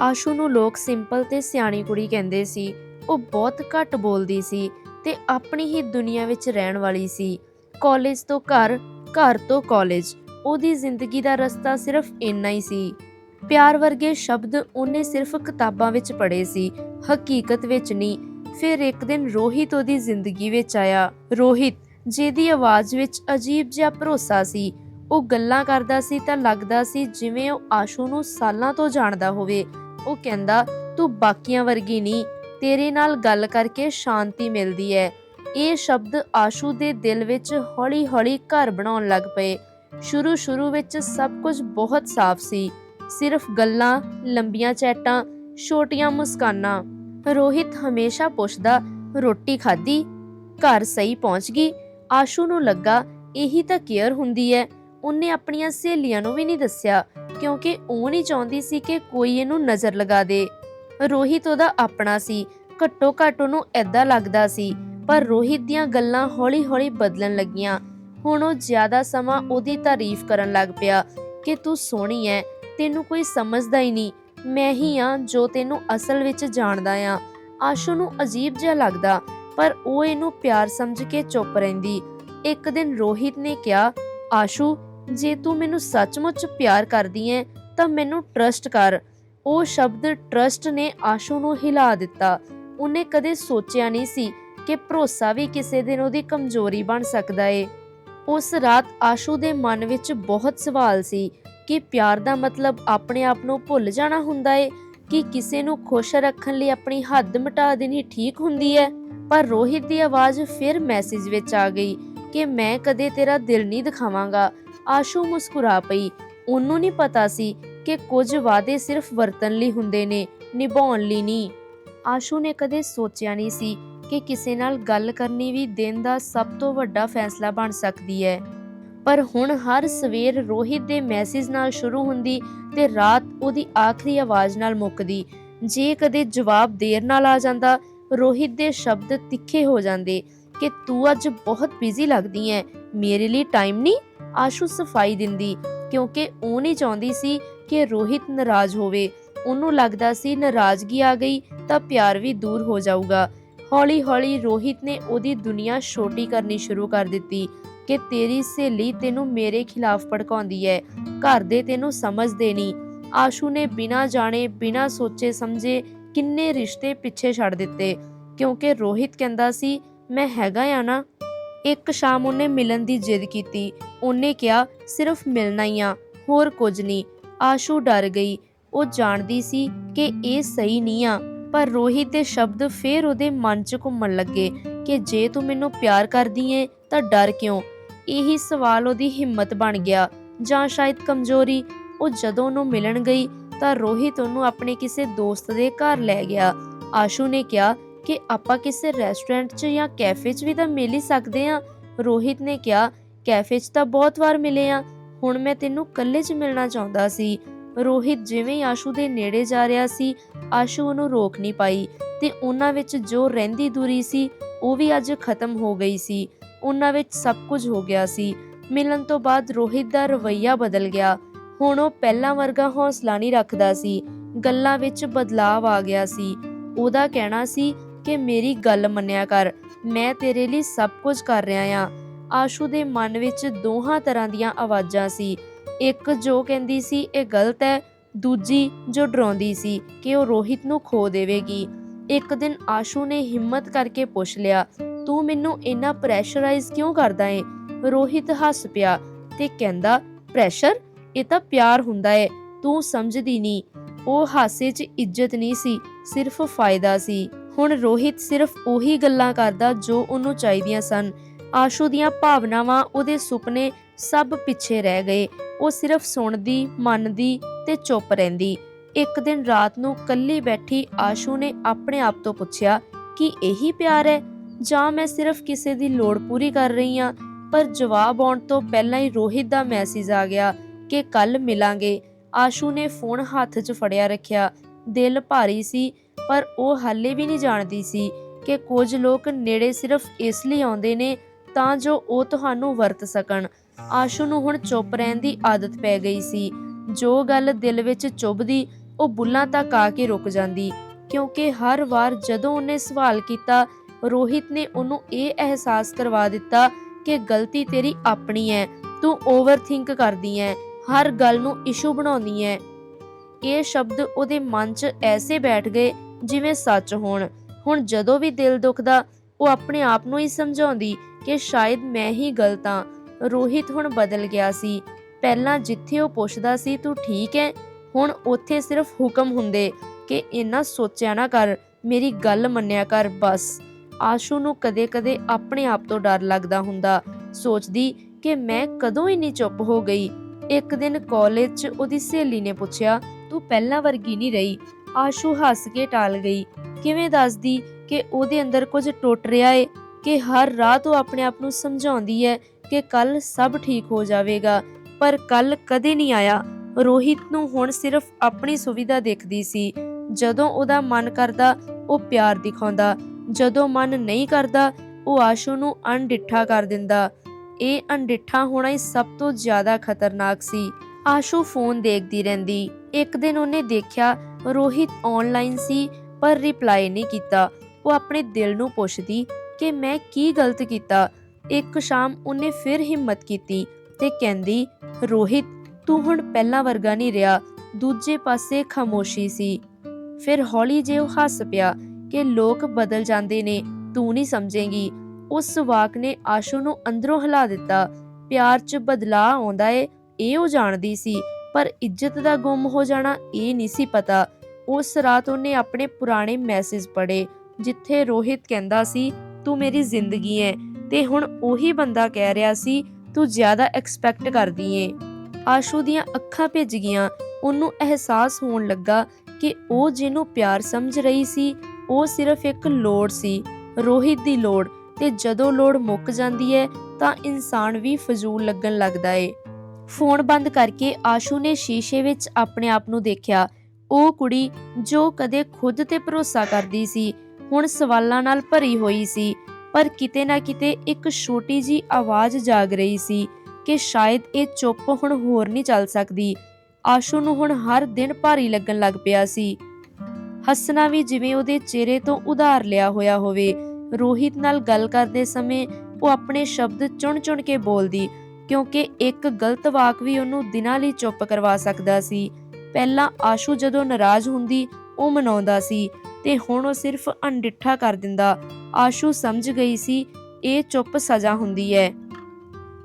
ਆਸ਼ੂ ਨੂੰ ਲੋਕ ਸਿੰਪਲ ਤੇ ਸਿਆਣੀ ਕੁੜੀ ਕਹਿੰਦੇ ਸੀ। ਉਹ ਬਹੁਤ ਘੱਟ ਬੋਲਦੀ ਸੀ ਤੇ ਆਪਣੀ ਹੀ ਦੁਨੀਆ ਵਿੱਚ ਰਹਿਣ ਵਾਲੀ ਸੀ। ਕਾਲਜ ਤੋਂ ਘਰ ਘਰ ਤੋਂ ਕਾਲਜ। ਉਹਦੀ ਜ਼ਿੰਦਗੀ ਦਾ ਰਸਤਾ ਸਿਰਫ ਇੰਨਾ ਹੀ ਸੀ। ਪਿਆਰ ਵਰਗੇ ਸ਼ਬਦ ਉਹਨੇ ਸਿਰਫ ਕਿਤਾਬਾਂ ਵਿੱਚ ਪੜ੍ਹੇ ਸੀ, ਹਕੀਕਤ ਵਿੱਚ ਨਹੀਂ। ਫਿਰ ਇੱਕ ਦਿਨ ਰੋਹਿਤ ਉਹਦੀ ਜ਼ਿੰਦਗੀ ਵਿੱਚ ਆਇਆ। ਰੋਹਿਤ, ਜਿਹਦੀ ਆਵਾਜ਼ ਵਿੱਚ ਅਜੀਬ ਜਿਹਾ ਭਰੋਸਾ ਸੀ। ਉਹ ਗੱਲਾਂ ਕਰਦਾ ਸੀ ਤਾਂ ਲੱਗਦਾ ਸੀ ਜਿਵੇਂ ਉਹ ਆਸ਼ੂ ਨੂੰ ਸਾਲਾਂ ਤੋਂ ਜਾਣਦਾ ਹੋਵੇ। ਉਹ ਕਹਿੰਦਾ, ਤੂੰ ਬਾਕੀਆਂ ਵਰਗੀ ਨਹੀਂ, ਤੇਰੇ ਨਾਲ ਗੱਲ ਕਰਕੇ ਸ਼ਾਂਤੀ ਮਿਲਦੀ ਹੈ ਇਹ ਸ਼ਬਦ ਆਸ਼ੂ ਦੇ ਦਿਲ ਵਿੱਚ ਹੌਲੀ-ਹੌਲੀ ਘਰ ਬਣਾਉਣ ਲੱਗ ਪਏ। ਸ਼ੁਰੂ ਸ਼ੁਰੂ ਵਿੱਚ ਸਭ ਕੁਝ ਬਹੁਤ ਸਾਫ਼ ਸੀ। ਸਿਰਫ ਗੱਲਾਂ, ਲੰਬੀਆਂ ਚੈਟਾਂ, ਛੋਟੀਆਂ ਮੁਸਕਾਨਾਂ। ਰੋਹਿਤ ਹਮੇਸ਼ਾ ਪੁੱਛਦਾ, ਰੋਟੀ ਖਾਧੀ? ਘਰ ਸਹੀ ਪਹੁੰਚ ਗਈ? ਆਸ਼ੂ ਨੂੰ ਲੱਗਾ, ਇਹੀ ਤਾਂ ਕੇਅਰ ਹੁੰਦੀ ਹੈ ਉਹਨੇ ਆਪਣੀਆਂ ਸਹੇਲੀਆਂ ਨੂੰ ਵੀ ਨਹੀਂ ਦੱਸਿਆ। ਕਿਉਂਕਿ ਉਹ ਨਹੀਂ ਚਾਹੁੰਦੀ ਸੀ ਕਿ ਕੋਈ ਇਹਨੂੰ ਨਜ਼ਰ ਲਗਾ ਦੇ। ਰੋਹਿਤ ਉਹਦਾ ਆਪਣਾ ਸੀ। ਘੱਟੋ ਘੱਟ ਉਹਨੂੰ ਐਦਾਂ ਲੱਗਦਾ ਸੀ। ਪਰ ਰੋਹਿਤ ਦੀਆਂ ਗੱਲਾਂ ਹੌਲੀ-ਹੌਲੀ ਬਦਲਣ ਲੱਗੀਆਂ। ਹੁਣ ਉਹ ਜ਼ਿਆਦਾ ਸਮਾਂ ਉਹਦੀ ਤਾਰੀਫ ਕਰਨ ਲੱਗ ਪਿਆ ਕਿ ਤੂੰ ਸੋਹਣੀ ਐ, ਤੈਨੂੰ ਕੋਈ ਸਮਝਦਾ ਹੀ ਨਹੀਂ। ਮੈਂ ਹੀ ਆ ਜੋ ਤੈਨੂੰ ਅਸਲ ਵਿੱਚ ਜਾਣਦਾ ਆ। ਆਸ਼ੂ ਨੂੰ ਅਜੀਬ ਜਿਹਾ ਲੱਗਦਾ, ਪਰ ਉਹ ਇਹਨੂੰ ਪਿਆਰ ਸਮਝ ਕੇ ਚੁੱਪ ਰਹਿੰਦੀ। ਇੱਕ ਦਿਨ ਰੋਹਿਤ ਨੇ ਕਿਹਾ, ਆਸ਼ੂ ਜੇ ਤੂੰ ਮੈਨੂੰ ਸੱਚਮੁੱਚ ਪਿਆਰ ਕਰਦੀ ਐ, ਤਾਂ ਮੈਨੂੰ ਟਰਸਟ ਕਰ। ਉਹ ਸ਼ਬਦ ਟਰਸਟ ਨੇ ਆਸ਼ੂ ਨੂੰ ਹਿਲਾ ਦਿੱਤਾ। ਉਹਨੇ ਕਦੇ ਸੋਚਿਆ ਨਹੀਂ ਸੀ ਕਿ ਭਰੋਸਾ ਵੀ ਕਿਸੇ ਦਿਨ ਉਹਦੀ ਕਮਜ਼ੋਰੀ ਬਣ ਸਕਦਾ ਏ। ਉਸ ਰਾਤ ਆਸ਼ੂ ਦੇ ਮਨ ਵਿੱਚ ਬਹੁਤ ਸਵਾਲ ਸੀ ਕਿ ਪਿਆਰ ਦਾ ਮਤਲਬ ਆਪਣੇ ਆਪ ਨੂੰ ਭੁੱਲ ਜਾਣਾ ਹੁੰਦਾ ਏ ਕਿ ਕਿਸੇ ਨੂੰ ਖੁਸ਼ ਰੱਖਣ ਲਈ ਆਪਣੀ ਹੱਦ ਮਿਟਾ ਦੇਣੀ ਠੀਕ ਹੁੰਦੀ ਹੈ ਪਰ ਰੋਹਿਤ ਦੀ ਆਵਾਜ਼ ਫਿਰ ਮੈਸੇਜ ਵਿੱਚ ਆ ਗਈ ਕਿ ਮੈਂ ਕਦੇ ਤੇਰਾ ਦਿਲ ਨਹੀਂ ਦਿਖਾਵਾਂਗਾ। ਆਸ਼ੂ ਮੁਸਕਰਾ ਪਈ। ਉਹਨੂੰ ਨਹੀਂ ਪਤਾ ਸੀ ਕਿ ਕੁਝ ਵਾਅਦੇ ਸਿਰਫ ਵਰਤਨ ਲਈ ਹੁੰਦੇ ਨੇ, ਨਿਭਾਉਣ ਲਈ ਨਹੀਂ ਆਸ਼ੂ ਨੇ ਕਦੇ ਸੋਚਿਆ ਨਹੀਂ ਸੀ ਕਿ ਕਿਸੇ ਨਾਲ ਗੱਲ ਕਰਨੀ ਵੀ ਦਿਨ ਦਾ ਸਭ ਤੋਂ ਵੱਡਾ ਫੈਸਲਾ ਬਣ ਸਕਦੀ ਹੈ। ਪਰ ਹੁਣ ਹਰ ਸਵੇਰ ਰੋਹਿਤ ਦੇ ਮੈਸੇਜ ਨਾਲ ਸ਼ੁਰੂ ਹੁੰਦੀ ਤੇ ਰਾਤ ਉਹਦੀ ਆਖਰੀ ਆਵਾਜ਼ ਨਾਲ ਮੁੱਕਦੀ। ਜੇ ਕਦੇ ਜਵਾਬ ਦੇਰ ਨਾਲ ਆ ਜਾਂਦਾ, ਰੋਹਿਤ ਦੇ ਸ਼ਬਦ ਤਿੱਖੇ ਹੋ ਜਾਂਦੇ ਕਿ ਤੂੰ ਅੱਜ ਬਹੁਤ ਬਿਜ਼ੀ ਲੱਗਦੀ ਹੈ, ਮੇਰੇ ਲਈ ਟਾਈਮ ਨਹੀਂ ਆਸ਼ੂ ਸਫ਼ਾਈ ਦਿੰਦੀ, ਕਿਉਂਕਿ ਉਹ ਨਹੀਂ ਚਾਹੁੰਦੀ ਸੀ ਕਿ ਰੋਹਿਤ ਨਾਰਾਜ਼ ਹੋਵੇ। ਉਹਨੂੰ ਲੱਗਦਾ ਸੀ ਨਾਰਾਜ਼ਗੀ ਆ ਗਈ ਤਾਂ ਪਿਆਰ ਵੀ ਦੂਰ ਹੋ ਜਾਊਗਾ। ਹੌਲੀ-ਹੌਲੀ ਰੋਹਿਤ ਨੇ ਉਹਦੀ ਦੁਨੀਆ ਛੋਟੀ ਕਰਨੀ ਸ਼ੁਰੂ ਕਰ ਦਿੱਤੀ ਕਿ ਤੇਰੀ ਸਹੇਲੀ ਤੈਨੂੰ ਮੇਰੇ ਖਿਲਾਫ ਭੜਕਾਉਂਦੀ ਹੈ ਘਰ ਦੇ ਤੈਨੂੰ ਸਮਝਦੇ ਨਹੀਂ। ਆਸ਼ੂ ਨੇ ਬਿਨਾਂ ਜਾਣੇ, ਬਿਨਾਂ ਸੋਚੇ ਸਮਝੇ ਕਿੰਨੇ ਰਿਸ਼ਤੇ ਪਿੱਛੇ ਛੱਡ ਦਿੱਤੇ, ਕਿਉਂਕਿ ਰੋਹਿਤ ਕਹਿੰਦਾ ਸੀ, ਮੈਂ ਹੈਗਾ ਆ ਨਾ ਇੱਕ ਸ਼ਾਮ ਉਹਨੇ ਮਿਲਣ ਦੀ ਜਿੱਦ ਕੀਤੀ। ਉਹਨੇ ਕਿਹਾ, ਸਿਰਫ ਮਿਲਣਾ ਹੀ ਆ, ਹੋਰ ਕੁਝ ਨਹੀਂ। ਆਸ਼ੂ ਡਰ ਗਈ। ਉਹ ਜਾਣਦੀ ਸੀ ਕਿ ਇਹ ਸਹੀ ਨਹੀਂ ਆ, ਪਰ ਰੋਹਿਤ ਦੇ ਸ਼ਬਦ ਫੇਰ ਉਹਦੇ ਮਨ 'ਚ ਘੁੰਮਣ ਲੱਗੇ ਕਿ ਜੇ ਤੂੰ ਮੈਨੂੰ ਪਿਆਰ ਕਰਦੀ ਏ ਤਾਂ ਡਰ ਕਿਉਂ? ਇਹੀ ਸਵਾਲ ਉਹਦੀ ਹਿੰਮਤ ਬਣ ਗਿਆ, ਜਾਂ ਸ਼ਾਇਦ ਕਮਜ਼ੋਰੀ। ਉਹ ਜਦੋਂ ਉਹਨੂੰ ਮਿਲਣ ਗਈ ਤਾਂ ਰੋਹਿਤ ਉਹਨੂੰ ਆਪਣੇ ਕਿਸੇ ਦੋਸਤ ਦੇ ਘਰ ਲੈ ਗਿਆ। ਆਸ਼ੂ ਨੇ ਕਿਹਾ ਕਿ ਆਪਾਂ ਕਿਸੇ ਰੈਸਟੋਰੈਂਟ 'ਚ ਜਾਂ ਕੈਫੇ 'ਚ ਵੀ ਤਾਂ ਮਿਲ ਹੀ ਸਕਦੇ ਆ ਰੋਹਿਤ ਨੇ ਕਿਹਾ ਕੈਫੇ 'ਚ ਤਾਂ ਬਹੁਤ ਵਾਰ ਮਿਲੇ ਆ ਹੁਣ ਮੈਂ ਤੈਨੂੰ ਇਕੱਲੇ 'ਚ ਮਿਲਣਾ ਚਾਹੁੰਦਾ ਸੀ। ਰੋਹਿਤ ਜਿਵੇਂ ਹੀ ਆਸ਼ੂ ਦੇ ਨੇੜੇ ਜਾ ਰਿਹਾ ਸੀ, ਆਸ਼ੂ ਉਹਨੂੰ ਰੋਕ ਨਹੀਂ ਪਾਈ ਤੇ ਉਹਨਾਂ ਵਿੱਚ ਜੋ ਰਹਿੰਦੀ ਦੂਰੀ ਸੀ, ਉਹ ਵੀ ਅੱਜ ਖਤਮ ਹੋ ਗਈ ਸੀ। ਉਹਨਾਂ ਵਿੱਚ ਸਭ ਕੁਝ ਹੋ ਗਿਆ ਸੀ। ਮਿਲਣ ਤੋਂ ਬਾਅਦ ਰੋਹਿਤ ਦਾ ਰਵੱਈਆ ਬਦਲ ਗਿਆ। ਹੁਣ ਉਹ ਪਹਿਲਾਂ ਵਰਗਾ ਹੌਸਲਾ ਨਹੀਂ ਰੱਖਦਾ ਸੀ। ਗੱਲਾਂ ਵਿੱਚ ਬਦਲਾਅ ਆ ਗਿਆ ਸੀ। ਉਹਦਾ ਕਹਿਣਾ ਸੀ ਕਿ ਮੇਰੀ ਗੱਲ ਮੰਨਿਆ ਕਰ, ਮੈਂ ਤੇਰੇ ਲਈ ਸਭ ਕੁਝ ਕਰ ਰਿਹਾ ਆ। ਆਸ਼ੂ ਦੇ ਮਨ ਵਿੱਚ ਦੋਹਾਂ ਤਰ੍ਹਾਂ ਦੀਆਂ ਆਵਾਜ਼ਾਂ ਸੀ। ਇੱਕ ਜੋ ਕਹਿੰਦੀ ਸੀ ਇਹ ਗਲਤ ਹੈ, ਦੂਜੀ ਜੋ ਡਰਾਉਂਦੀ ਸੀ ਕਿ ਉਹ ਰੋਹਿਤ ਨੂੰ ਖੋ ਦੇਵੇਗੀ। ਇੱਕ ਦਿਨ ਆਸ਼ੂ ਨੇ ਹਿੰਮਤ ਕਰਕੇ ਪੁੱਛ ਲਿਆ, ਤੂੰ ਮੈਨੂੰ ਇੰਨਾ ਪ੍ਰੈਸ਼ਰਾਈਜ਼ ਕਿਉਂ ਕਰਦਾ ਏ? ਰੋਹਿਤ ਹੱਸ ਪਿਆ ਤੇ ਕਹਿੰਦਾ, ਪ੍ਰੈਸ਼ਰ? ਇਹ ਤਾਂ ਪਿਆਰ ਹੁੰਦਾ ਏ, ਤੂੰ ਸਮਝਦੀ ਨਹੀਂ ਉਹ ਹਾਸੇ 'ਚ ਇੱਜ਼ਤ ਨਹੀਂ ਸੀ, ਸਿਰਫ ਫਾਇਦਾ ਸੀ। ਹੁਣ ਰੋਹਿਤ ਸਿਰਫ ਉਹੀ ਗੱਲਾਂ ਕਰਦਾ ਜੋ ਉਹਨੂੰ ਚਾਹੀਦੀਆਂ ਸਨ। ਆਸ਼ੂ ਦੀਆਂ ਭਾਵਨਾਵਾਂ ਉਹਦੇ ਸੁਪਨੇ ਸਭ ਪਿੱਛੇ ਰਹਿ ਗਏ। ਉਹ ਸਿਰਫ ਸੁਣਦੀ, ਮੰਨਦੀ ਤੇ ਚੁੱਪ ਰਹਿੰਦੀ। ਇੱਕ ਦਿਨ ਰਾਤ ਨੂੰ ਕੱਲੀ ਬੈਠੀ ਆਸ਼ੂ ਨੇ ਆਪਣੇ ਆਪ ਤੋਂ ਪੁੱਛਿਆ, ਕਿ ਇਹੀ ਪਿਆਰ ਹੈ? ਜਾਂ ਮੈਂ ਸਿਰਫ ਕਿਸੇ ਦੀ ਲੋੜ ਪੂਰੀ ਕਰ ਰਹੀ ਹਾਂ? ਪਰ ਜਵਾਬ ਆਉਣ ਤੋਂ ਪਹਿਲਾਂ ਹੀ ਰੋਹਿਤ ਦਾ ਮੈਸੇਜ ਆ ਗਿਆ ਕਿ ਕੱਲ ਮਿਲਾਂਗੇ। ਆਸ਼ੂ ਨੇ ਫੋਨ ਹੱਥ 'ਚ ਫੜਿਆ ਰੱਖਿਆ। ਦਿਲ ਭਾਰੀ ਸੀ। ਪਰ ਉਹ ਹਾਲੇ ਵੀ ਨਹੀਂ ਜਾਣਦੀ ਸੀ ਕਿ ਕੁਝ ਲੋਕ ਨੇੜੇ ਸਿਰਫ ਇਸ ਲਈ ਆਉਂਦੇ ਨੇ ਤਾਂ ਜੋ ਉਹ ਤੁਹਾਨੂੰ ਵਰਤ ਸਕਣ। ਆਸ਼ੂ ਨੂੰ ਹੁਣ ਚੁੱਪ ਰਹਿਣ ਦੀ ਆਦਤ ਪੈ ਗਈ ਸੀ। ਜੋ ਗੱਲ ਦਿਲ ਵਿੱਚ ਚੁੱਭਦੀ, ਉਹ ਬੁੱਲਾਂ ਤੱਕ ਆ ਕੇ ਰੁਕ ਜਾਂਦੀ, ਕਿਉਂਕਿ ਹਰ ਵਾਰ ਜਦੋਂ ਉਹਨੇ ਸਵਾਲ ਕੀਤਾ, ਰੋਹਿਤ ਨੇ ਉਹਨੂੰ ਇਹ ਅਹਿਸਾਸ ਕਰਵਾ ਦਿੱਤਾ ਕਿ ਗਲਤੀ ਤੇਰੀ ਆਪਣੀ ਹੈ ਤੂੰ ਓਵਰਥਿੰਕ ਕਰਦੀ ਹੈ ਹਰ ਗੱਲ ਨੂੰ ਇਸ਼ੂ ਬਣਾਉਂਦੀ ਹੈ ਇਹ ਸ਼ਬਦ ਉਹਦੇ ਮਨ 'ਚ ਐਸੇ ਬੈਠ ਗਏ ਜਿਵੇਂ ਸੱਚ ਹੋਣ। ਹੁਣ ਜਦੋਂ ਵੀ ਦਿਲ ਦੁਖਦਾ, ਉਹ ਆਪਣੇ ਆਪ ਨੂੰ ਹੀ ਸਮਝਾਉਂਦੀ ਕਿ ਸ਼ਾਇਦ ਮੈਂ ਹੀ ਗਲਤ ਹਾਂ। ਰੋਹਿਤ ਹੁਣ ਬਦਲ ਗਿਆ ਸੀ। ਪਹਿਲਾਂ ਜਿੱਥੇ ਉਹ ਪੁੱਛਦਾ ਸੀ, ਤੂੰ ਠੀਕ ਹੈ ਹੁਣ ਉੱਥੇ ਸਿਰਫ ਹੁਕਮ ਹੁੰਦੇ ਕਿ ਇੰਨਾ ਸੋਚਿਆ ਨਾ ਕਰ, ਮੇਰੀ ਗੱਲ ਮੰਨਿਆ ਕਰ, ਬਸ। ਆਸ਼ੂ ਨੂੰ ਕਦੇ-ਕਦੇ ਆਪਣੇ ਆਪ ਤੋਂ ਡਰ ਲੱਗਦਾ ਹੁੰਦਾ। ਸੋਚਦੀ ਕਿ ਮੈਂ ਕਦੋਂ ਇੰਨੀ ਚੁੱਪ ਹੋ ਗਈ। ਇੱਕ ਦਿਨ ਕਾਲਜ 'ਚ ਉਹਦੀ ਸਹੇਲੀ ਨੇ ਪੁੱਛਿਆ, ਤੂੰ ਪਹਿਲਾਂ ਵਰਗੀ ਨਹੀਂ ਰਹੀ। ਆਸ਼ੂ ਹੱਸ ਕੇ ਟਾਲ ਗਈ। ਕਿਵੇਂ ਦੱਸਦੀ ਕਿ ਉਹਦੇ ਅੰਦਰ ਕੁਝ ਟੁੱਟ ਰਿਹਾ ਏ? ਕਿ ਹਰ ਰਾਤ ਉਹ ਆਪਣੇ ਆਪ ਨੂੰ ਸਮਝਾਉਂਦੀ ਹੈ ਕਿ ਕੱਲ ਸਭ ਠੀਕ ਹੋ ਜਾਵੇਗਾ, ਪਰ ਕੱਲ ਕਦੇ ਨਹੀਂ ਆਇਆ। ਰੋਹਿਤ ਨੂੰ ਹੁਣ ਸਿਰਫ ਆਪਣੀ ਸੁਵਿਧਾ ਦੇਖਦੀ ਸੀ। ਜਦੋਂ ਉਹਦਾ ਮਨ ਕਰਦਾ, ਉਹ ਪਿਆਰ ਦਿਖਾਉਂਦਾ। ਜਦੋਂ ਮਨ ਨਹੀਂ ਕਰਦਾ, ਉਹ ਆਸ਼ੂ ਨੂੰ ਅਣਡਿੱਠਾ ਕਰ ਦਿੰਦਾ। ਇਹ ਅਣਡਿੱਠਾ ਹੋਣਾ ਹੀ ਸਭ ਤੋਂ ਜ਼ਿਆਦਾ ਖਤਰਨਾਕ ਸੀ। ਆਸ਼ੂ ਫੋਨ ਦੇਖਦੀ ਰਹਿੰਦੀ। ਇੱਕ ਦਿਨ ਉਹਨੇ ਦੇਖਿਆ ਰੋਹਿਤ ਆਨਲਾਈਨ ਸੀ, ਪਰ ਰਿਪਲਾਈ ਨਹੀਂ ਕੀਤਾ। ਉਹ ਆਪਣੇ ਦਿਲ ਨੂੰ ਪੁੱਛਦੀ ਕਿ ਮੈਂ ਕੀ ਗਲਤ ਕੀਤਾ। ਇੱਕ ਸ਼ਾਮ ਉਹਨੇ ਫਿਰ ਹਿੰਮਤ ਕੀਤੀ ਤੇ ਕਹਿੰਦੀ, ਰੋਹਿਤ, ਤੂੰ ਹੁਣ ਪਹਿਲਾਂ ਵਰਗਾ ਨਹੀਂ ਰਿਹਾ। ਦੂਜੇ ਪਾਸੇ ਖਾਮੋਸ਼ੀ ਸੀ। ਫਿਰ ਹੌਲੀ ਜਿਹੀ ਉਹ ਹੱਸ ਪਿਆ ਕਿ ਲੋਕ ਬਦਲ ਜਾਂਦੇ ਨੇ, ਤੂੰ ਨਹੀਂ ਸਮਝੇਂਗੀ। ਉਸ ਵਾਕ ਨੇ ਆਸ਼ੂ ਨੂੰ ਅੰਦਰੋਂ ਹਿਲਾ ਦਿੱਤਾ। ਪਿਆਰ 'ਚ ਬਦਲਾਅ ਆਉਂਦਾ ਏ, ਇਹ ਉਹ ਜਾਣਦੀ ਸੀ ਪਰ ਇੱਜ਼ਤ ਦਾ ਗੁੰਮ ਹੋ ਜਾਣਾ ਇਹ ਨਹੀਂ ਸੀ ਪਤਾ। ਉਸ ਰਾਤ ਉਹਨੇ ਆਪਣੇ ਪੁਰਾਣੇ ਮੈਸੇਜ ਪੜ੍ਹੇ, ਜਿੱਥੇ ਰੋਹਿਤ ਕਹਿੰਦਾ ਸੀ, ਤੂੰ ਮੇਰੀ ਜ਼ਿੰਦਗੀ ਹੈ ਤੇ ਹੁਣ ਉਹੀ ਬੰਦਾ ਕਹਿ ਰਿਹਾ ਸੀ, ਤੂੰ ਜ਼ਿਆਦਾ ਐਕਸਪੈਕਟ ਕਰਦੀ ਏ। ਆਸ਼ੂ ਦੀਆਂ ਅੱਖਾਂ ਭਿੱਜ ਗਈਆਂ। ਉਹਨੂੰ ਅਹਿਸਾਸ ਹੋਣ ਲੱਗਾ ਕਿ ਉਹ ਜਿਹਨੂੰ ਪਿਆਰ ਸਮਝ ਰਹੀ ਸੀ, ਉਹ ਸਿਰਫ ਇੱਕ ਲੋੜ ਸੀ, ਰੋਹਿਤ ਦੀ ਲੋੜ। ਤੇ ਜਦੋਂ ਲੋੜ ਮੁੱਕ ਜਾਂਦੀ ਹੈ ਤਾਂ ਇਨਸਾਨ ਵੀ ਫਜ਼ੂਲ ਲੱਗਣ ਲੱਗਦਾ ਏ। ਫੋਨ ਬੰਦ ਕਰਕੇ ਆਸ਼ੂ ਨੇ ਸ਼ੀਸ਼ੇ ਵਿੱਚ ਆਪਣੇ ਆਪ ਨੂੰ ਦੇਖਿਆ। ਉਹ ਕੁੜੀ ਜੋ ਕਦੇ ਖੁਦ ਤੇ ਭਰੋਸਾ ਕਰਦੀ ਸੀ, ਹੁਣ ਸਵਾਲਾਂ ਨਾਲ ਭਰੀ ਹੋਈ ਸੀ, ਪਰ ਕਿਤੇ ਨਾ ਕਿਤੇ ਇੱਕ ਛੋਟੀ ਜੀ ਆਵਾਜ਼ ਜਾਗ ਰਹੀ ਸੀ ਕਿ ਸ਼ਾਇਦ ਇਹ ਚੁੱਪ ਹੁਣ ਹੋਰ ਨਹੀਂ ਚੱਲ ਸਕਦੀ। ਆਸ਼ੂ ਨੂੰ ਹੁਣ ਹਰ ਦਿਨ ਭਾਰੀ ਲੱਗਣ ਲੱਗ ਪਿਆ ਸੀ। ਹੱਸਣਾ ਵੀ ਜਿਵੇਂ ਉਹਦੇ ਚਿਹਰੇ ਤੋਂ ਉਧਾਰ ਲਿਆ ਹੋਇਆ ਹੋਵੇ। ਰੋਹਿਤ ਨਾਲ ਗੱਲ ਕਰਦੇ ਸਮੇਂ ਉਹ ਆਪਣੇ ਸ਼ਬਦ ਚੁਣ-ਚੁਣ ਕੇ ਬੋਲਦੀ ਕਿਉਂਕਿ ਇੱਕ ਗਲਤ ਵਾਕ ਵੀ ਉਹਨੂੰ ਦਿਨਾਂ ਲਈ ਚੁੱਪ ਕਰਵਾ ਸਕਦਾ ਸੀ। ਪਹਿਲਾਂ ਆਸ਼ੂ ਜਦੋਂ ਨਾਰਾਜ਼ ਹੁੰਦੀ, ਉਹ ਮਨਾਉਂਦਾ ਸੀ ਤੇ ਹੁਣ ਉਹ ਸਿਰਫ ਅਣਡਿੱਠਾ ਕਰ ਦਿੰਦਾ। ਆਸ਼ੂ ਸਮਝ ਗਈ ਸੀ, ਇਹ ਚੁੱਪ ਸਜ਼ਾ ਹੁੰਦੀ ਹੈ।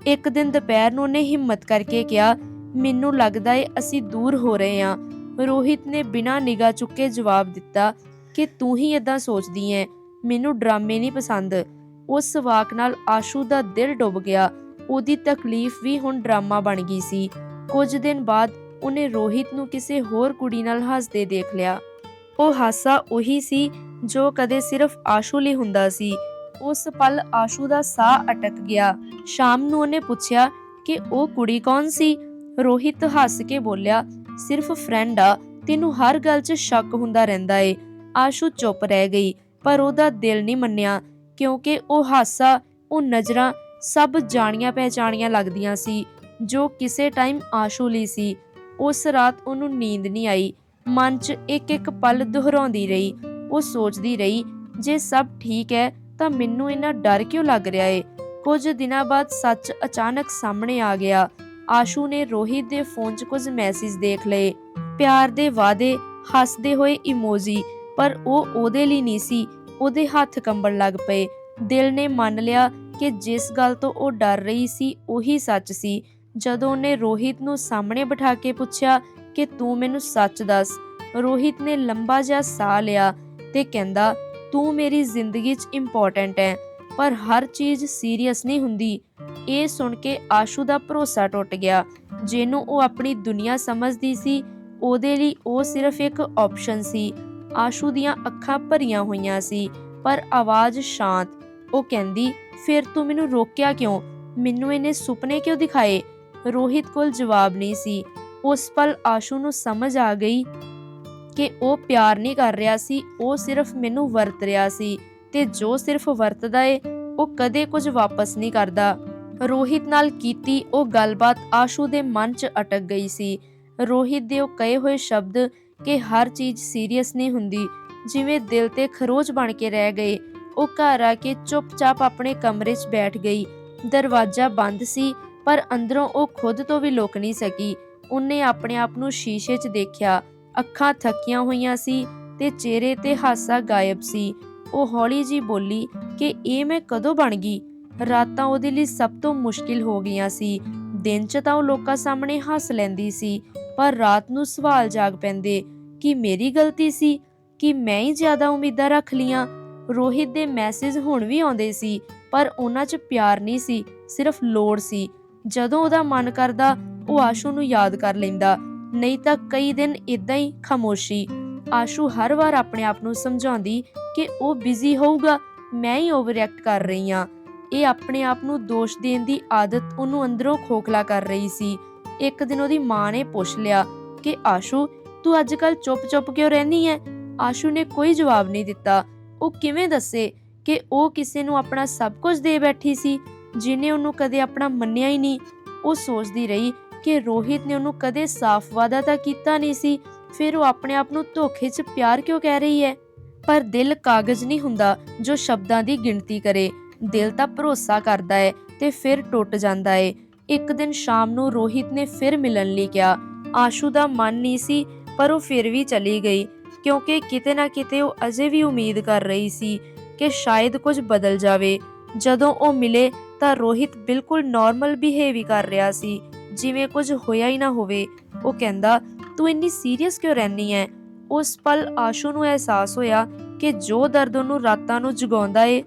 ਇੱਕ ਦਿਨ ਦੁਪਹਿਰ ਨੂੰ ਉਹਨੇ ਹਿੰਮਤ ਕਰਕੇ ਕਿਹਾ, ਮੈਨੂੰ ਲੱਗਦਾ ਏ ਅਸੀਂ ਦੂਰ ਹੋ ਰਹੇ ਹਾਂ ਰੋਹਿਤ ਨੇ ਬਿਨਾਂ ਨਿਗਾਹ ਚੁੱਕੇ ਜਵਾਬ ਦਿੱਤਾ, ਕਿ ਤੂੰ ਹੀ ਇਦਾਂ ਸੋਚਦੀ ਐ ਮੈਨੂੰ ਡਰਾਮੇ ਨਹੀਂ ਪਸੰਦ। ਉਸ ਵਾਕ ਨਾਲ ਆਸ਼ੂ ਦਾ ਦਿਲ ਡੁੱਬ ਗਿਆ। ਉਹਦੀ ਤਕਲੀਫ ਵੀ ਹੁਣ ਡਰਾਮਾ ਬਣ ਗਈ ਸੀ। ਕੁਝ ਦਿਨ ਬਾਅਦ ਉਹਨੇ ਰੋਹਿਤ ਨੂੰ ਕਿਸੇ ਹੋਰ ਕੁੜੀ ਨਾਲ ਹੱਸਦੇ ਦੇਖ ਲਿਆ। ਉਹ ਹਾਸਾ ਉਹੀ ਸੀ ਜੋ ਕਦੇ ਸਿਰਫ ਆਸ਼ੂ ਲਈ ਹੁੰਦਾ ਸੀ। ਉਸ ਪਲ ਆਸ਼ੂ ਦਾ ਸਾਹ ਅਟਕ ਗਿਆ। ਸ਼ਾਮ ਨੂੰ ਉਹਨੇ ਪੁੱਛਿਆ ਕਿ ਉਹ ਕੁੜੀ ਕੌਣ ਸੀ? ਰੋਹਿਤ ਹੱਸ ਕੇ ਬੋਲਿਆ, ਸਿਰਫ ਫਰੈਂਡ ਆ, ਤੈਨੂੰ ਹਰ ਗੱਲ 'ਚ ਸ਼ੱਕ ਹੁੰਦਾ ਰਹਿੰਦਾ ਏ। ਆਸ਼ੂ ਚੁੱਪ ਰਹਿ ਗਈ, ਪਰ ਉਹਦਾ ਦਿਲ ਨਹੀਂ ਮੰਨਿਆ, ਕਿਉਂਕਿ ਉਹ ਹਾਸਾ, ਉਹ ਨਜ਼ਰਾਂ ਸਭ ਜਾਣੀਆਂ ਪਹਿਚਾਣੀਆਂ ਲੱਗਦੀਆਂ ਸੀ। ਜੋ ਕਿਸੇ ਟਾਈਮ ਆਸ਼ੂ ਲਈ ਸੀ। ਉਸ ਰਾਤ ਉਹਨੂੰ ਨੀਂਦ ਨਹੀਂ ਆਈ। ਮਨ 'ਚ ਇੱਕ ਇੱਕ ਪਲ ਦੁਹਰਾਉਂਦੀ ਰਹੀ। ਉਹ ਸੋਚਦੀ ਰਹੀ, ਜੇ ਸਭ ਠੀਕ ਹੈ, ਤਾਂ ਮੈਨੂੰ ਇੰਨਾ ਡਰ ਕਿਉਂ ਲੱਗ ਰਿਹਾ ਏ? ਕੁਝ ਦਿਨਾਂ ਬਾਅਦ ਸੱਚ ਅਚਾਨਕ ਸਾਹਮਣੇ ਆ ਗਿਆ। ਆਸ਼ੂ ਨੇ ਰੋਹਿਤ ਦੇ ਫੋਨ 'ਚ ਕੁਝ ਮੈਸੇਜ ਦੇਖ ਲਏ। ਪਿਆਰ ਦੇ ਵਾਅਦੇ, ਹੱਸਦੇ ਹੋਏ ਇਮੋਜੀ, ਪਰ ਉਹ ਉਹਦੇ ਲਈ ਨਹੀਂ ਸੀ। ਉਹਦੇ ਹੱਥ ਕੰਬਣ ਲੱਗ ਪਏ। ਦਿਲ ਨੇ ਮੰਨ ਲਿਆ ਕਿ ਜਿਸ ਗੱਲ ਤੋਂ ਉਹ ਡਰ ਰਹੀ ਸੀ, ਉਹੀ ਸੱਚ ਸੀ। ਜਦੋਂ ਉਹਨੇ ਰੋਹਿਤ ਨੂੰ ਸਾਹਮਣੇ ਬਿਠਾ ਕੇ ਪੁੱਛਿਆ ਕਿ ਤੂੰ ਮੈਨੂੰ ਸੱਚ ਦੱਸ, ਰੋਹਿਤ ਨੇ ਲੰਬਾ ਜਿਹਾ ਸਾਹ ਲਿਆ ਤੇ ਕਹਿੰਦਾ, ਤੂੰ ਮੇਰੀ ਜ਼ਿੰਦਗੀ 'ਚ ਇੰਪੋਰਟੈਂਟ ਹੈ ਪਰ ਹਰ ਚੀਜ਼ ਸੀਰੀਅਸ ਨਹੀਂ ਹੁੰਦੀ। ਇਹ ਸੁਣ ਕੇ ਆਸ਼ੂ ਦਾ ਭਰੋਸਾ ਟੁੱਟ ਗਿਆ। ਜਿਹਨੂੰ ਉਹ ਆਪਣੀ ਦੁਨੀਆ ਸਮਝਦੀ ਸੀ, ਉਹਦੇ ਲਈ ਉਹ ਸਿਰਫ ਇੱਕ ਆਪਸ਼ਨ ਸੀ। ਆਸ਼ੂ ਦੀਆਂ ਅੱਖਾਂ ਭਰੀਆਂ ਹੋਈਆਂ ਸੀ, ਪਰ ਆਵਾਜ਼ ਸ਼ਾਂਤ। ਉਹ ਕਹਿੰਦੀ ਫਿਰ ਤੂੰ ਮੈਨੂੰ ਰੋਕਿਆ ਕਿਉਂ? ਮੈਨੂੰ ਇਹਨੇ ਸੁਪਨੇ ਕਿਉਂ ਦਿਖਾਏ? ਰੋਹਿਤ ਕੋਲ ਜਵਾਬ ਨਹੀਂ ਸੀ। ਉਸ ਪਲ ਆਸ਼ੂ ਨੂੰ ਸਮਝ ਆ ਗਈ ਕਿ ਉਹ ਪਿਆਰ ਨਹੀਂ ਕਰ ਰਿਹਾ ਸੀ, ਉਹ ਸਿਰਫ ਮੈਨੂੰ ਵਰਤ ਰਿਹਾ ਸੀ ਤੇ ਜੋ ਸਿਰਫ ਵਰਤਦਾ ਏ, ਉਹ ਕਦੇ ਕੁਝ ਵਾਪਸ ਨਹੀਂ ਕਰਦਾ। ਰੋਹਿਤ ਨਾਲ ਕੀਤੀ ਉਹ ਗੱਲਬਾਤ ਆਸ਼ੂ ਦੇ ਮਨ 'ਚ ਅਟਕ ਗਈ ਸੀ। ਰੋਹਿਤ ਦੇ ਉਹ ਕਹੇ ਹੋਏ ਸ਼ਬਦ ਕਿ ਹਰ ਚੀਜ਼ ਸੀਰੀਅਸ ਨਹੀਂ ਹੁੰਦੀ, ਜਿਵੇਂ ਦਿਲ ਤੇ ਖਰੋਚ ਬਣ ਕੇ ਰਹਿ ਗਏ। ਉਹ ਘਰ ਆ ਕੇ ਚੁੱਪਚਾਪ ਆਪਣੇ ਕਮਰੇ 'ਚ ਬੈਠ ਗਈ। ਦਰਵਾਜ਼ਾ ਬੰਦ ਸੀ, ਪਰ ਅੰਦਰੋਂ ਉਹ ਖੁਦ ਤੋਂ ਵੀ ਲੁਕ ਨਹੀਂ ਸਕੀ। ਉਹਨੇ ਆਪਣੇ ਆਪ ਨੂੰ ਸ਼ੀਸ਼ੇ 'ਚ ਦੇਖਿਆ। ਅੱਖਾਂ ਥੱਕੀਆਂ ਹੋਈਆਂ ਸੀ ਤੇ ਚਿਹਰੇ ਤੇ ਹਾਸਾ ਗਾਇਬ ਸੀ। ਉਹ ਹੌਲੀ ਜੀ ਬੋਲੀ ਕਿ ਇਹ ਮੈਂ ਕਦੋਂ ਬਣ ਗਈ? ਰਾਤਾਂ ਉਹਦੇ ਲਈ ਸਭ ਤੋਂ ਮੁਸ਼ਕਿਲ ਹੋ ਗਈਆਂ ਸੀ। ਦਿਨ 'ਚ ਤਾਂ ਉਹ ਲੋਕਾਂ ਸਾਹਮਣੇ ਹੱਸ ਲੈਂਦੀ ਸੀ, ਪਰ ਰਾਤ ਨੂੰ ਸਵਾਲ ਜਾਗ ਪੈਂਦੇ ਕਿ ਮੇਰੀ ਗਲਤੀ ਸੀ? ਕਿ ਮੈਂ ਹੀ ਜ਼ਿਆਦਾ ਉਮੀਦਾਂ ਰੱਖ ਲੀਆਂ ਰੋਹਿਤ ਦੇ ਮੈਸੇਜ ਹੁਣ ਵੀ ਆਉਂਦੇ ਸੀ, ਪਰ ਉਹਨਾਂ 'ਚ ਪਿਆਰ ਨਹੀਂ ਸੀ, ਸਿਰਫ ਲੋੜ ਸੀ। ਜਦੋਂ ਉਹਦਾ ਮਨ ਕਰਦਾ, ਉਹ ਆਸ਼ੂ ਨੂੰ ਯਾਦ ਕਰ ਲੈਂਦਾ, ਨਹੀਂ ਤਾਂ ਕਈ ਦਿਨ ਇਦਾਂ ਹੀ ਖਾਮੋਸ਼ੀ। ਆਸ਼ੂ ਹਰ ਵਾਰ ਆਪਣੇ ਆਪ ਨੂੰ ਸਮਝਾਉਂਦੀ ਕਿ ਉਹ ਬਿਜ਼ੀ ਹੋਊਗਾ, ਮੈਂ ਹੀ ਓਵਰਐਕਟ ਕਰ ਰਹੀ ਹਾਂ। ਇਹ ਆਪਣੇ ਆਪ ਨੂੰ ਦੋਸ਼ ਦੇਣ ਦੀ ਆਦਤ ਉਹਨੂੰ ਅੰਦਰੋਂ ਖੋਖਲਾ ਕਰ ਰਹੀ ਸੀ। ਇੱਕ ਦਿਨ ਉਹਦੀ ਮਾਂ ਨੇ ਪੁੱਛ ਲਿਆ ਕਿ, ਆਸ਼ੂ, ਤੂੰ ਅੱਜਕੱਲ ਚੁੱਪ-ਚੁੱਪ ਕਿਉਂ ਰਹਿਨੀ ਹੈ ਆਸ਼ੂ ਨੇ ਕੋਈ ਜਵਾਬ ਨਹੀਂ ਦਿੱਤਾ। ਉਹ ਕਿਵੇਂ ਦੱਸੇ ਕਿ ਉਹ ਕਿਸੇ ਨੂੰ ਆਪਣਾ ਸਭ ਕੁਝ ਦੇ ਬੈਠੀ ਸੀ, ਜਿਨੇ ਉਹਨੂੰ ਕਦੇ ਆਪਣਾ ਮੰਨਿਆ ਹੀ ਨਹੀਂ? ਉਹ ਸੋਚਦੀ ਰਹੀ ਕਿ ਰੋਹਿਤ ਨੇ ਉਹਨੂੰ ਕਦੇ ਸਾਫ਼ ਵਾਅਦਾ ਤਾਂ ਕੀਤਾ ਨਹੀਂ ਸੀ, ਫਿਰ ਉਹ ਆਪਣੇ ਆਪ ਨੂੰ ਧੋਖੇ 'ਚ ਪਿਆਰ ਕਿਉਂ ਕਹਿ ਰਹੀ ਹੈ? ਪਰ ਦਿਲ ਕਾਗਜ਼ ਨਹੀਂ ਹੁੰਦਾ ਜੋ ਸ਼ਬਦਾਂ ਦੀ ਗਿਣਤੀ ਕਰੇ। ਦਿਲ ਤਾਂ ਭਰੋਸਾ ਕਰਦਾ ਹੈ ਤੇ ਫਿਰ ਟੁੱਟ ਜਾਂਦਾ ਹੈ ਇੱਕ ਦਿਨ ਸ਼ਾਮ ਨੂੰ ਰੋਹਿਤ ਨੇ ਫਿਰ ਮਿਲਣ ਲਈ ਕਿਹਾ। ਆਸ਼ੂ ਦਾ ਮਨ ਨਹੀਂ ਸੀ, ਪਰ ਉਹ ਫਿਰ ਵੀ ਚਲੀ ਗਈ। ਕਿਉਂਕਿ ਕਿਤੇ ਨਾ ਕਿਤੇ ਉਹ ਅਜੇ ਵੀ ਉਮੀਦ ਕਰ ਰਹੀ ਸੀ ਕਿ ਸ਼ਾਇਦ ਕੁਝ ਬਦਲ ਜਾਵੇ। ਜਦੋਂ ਉਹ ਮਿਲੇ ਤਾਂ ਰੋਹਿਤ ਬਿਲਕੁਲ ਨਾਰਮਲ ਬਿਹੇਵ ਹੀ ਕਰ ਰਿਹਾ ਸੀ। ਜਿਵੇਂ ਕੁਝ ਹੋਇਆ ਹੀ ਨਾ ਹੋਵੇ। ਉਹ ਕਹਿੰਦਾ, ਤੂੰ ਇੰਨੀ ਸੀਰੀਅਸ ਕਿਉਂ ਰਹਿਨੀ ਹੈ ਉਸ ਪਲ ਆਸ਼ੂ ਨੂੰ ਅਹਿਸਾਸ ਹੋਇਆ ਕਿ ਜੋ ਦਰਦ ਉਹਨੂੰ ਰਾਤਾਂ ਨੂੰ ਜਗਾਉਂਦਾ ਏ,